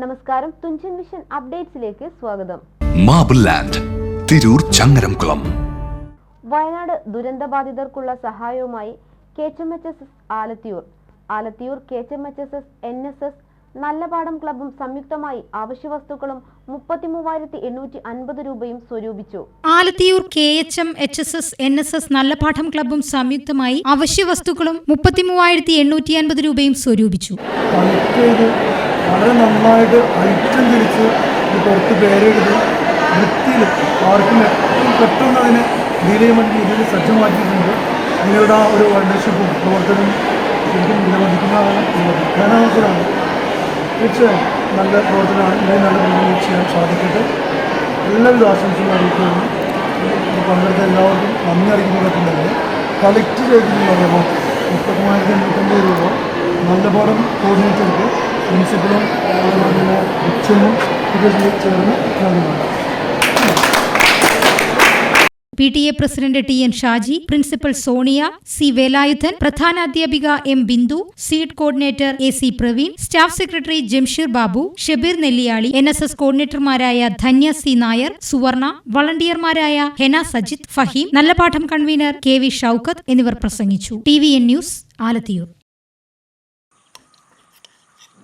നമസ്കാരം. തുഞ്ചൻ മിഷൻ അപ്ഡേറ്റ്സിലേക്ക് സ്വാഗതം. Marble land Tirur Changaramkulam. Wayanad ദുരന്തബാധിതർക്കുള്ള സഹായവുമായി K H M H S S Alathiyur. Alathiyur K H M H S S N S S Nallapadam ക്ലബും സംയുക്തമായി അവശ്യ വസ്തുക്കളും മുപ്പത്തിമൂവായിരത്തി എണ്ണൂറ്റി അൻപത് രൂപയും സ്വരൂപിച്ചു. Alathiyur K H M H S S N S S Nallapadam ക്ലബും സംയുക്തമായി അവശ്യ വസ്തുക്കളും മുപ്പത്തിമൂവായിരത്തി എണ്ണൂറ്റി അൻപത് രൂപയും സ്വരൂപിച്ചു. വളരെ നന്നായിട്ട് ഐറ്റം തിരിച്ച് പുറത്ത് പേരെഴുതി വൃത്തിയിൽ ആർക്കും ഏറ്റവും പെട്ടെന്ന് അതിനെ ഡീൽ ചെയ്യാൻ ഇതിൽ സജ്ജമാക്കിയിട്ടുണ്ട്. നിങ്ങളുടെ ആ ഒരു വണ്ടർഷിപ്പും പ്രവർത്തനവും ശരിക്കും വിലമതിക്കുന്നതാണ് ഖനാനത്തിലാണ് തീർച്ചയായും നല്ല പ്രവർത്തനമാണ്. ഇനിയും നല്ല രീതിയിൽ ചെയ്യാൻ സാധിക്കട്ടെ. എല്ലാവിധ ആശംസകളും അറിയിക്കുന്നു ഇത് പങ്കെടുത്ത എല്ലാവർക്കും നന്ദി അറിയിക്കുന്നതൊക്കെ തന്നെ കളക്ട് ചെയ്തിട്ടുള്ള പറയുമ്പോൾ മുപ്പത്തിമൂവായിരത്തി എണ്ണൂറ്റമ്പത് രൂപ. നല്ല പാഠം കോർഡിനേറ്റർക്ക് പ്രിൻസിപ്പലും അതുപോലെ അച്ഛനും ഇത് ചേർന്ന് നൽകുന്നുണ്ട് P T A president T N Shaji principal Sonia C Velayudhan പ്രധാനാധ്യാപിക M Bindu seed coordinator A C Praveen staff secretary Jamsheer Babu Shabeer Nelliyali N S S കോർഡിനേറ്റർമാരായ Dhanya C Nair Suvarna വളണ്ടിയർമാരായ Hena Sajith Faheem Nallapadam convener K V Shoukath എന്നിവർ പ്രസംഗിച്ചു. T V N news Alathiyur.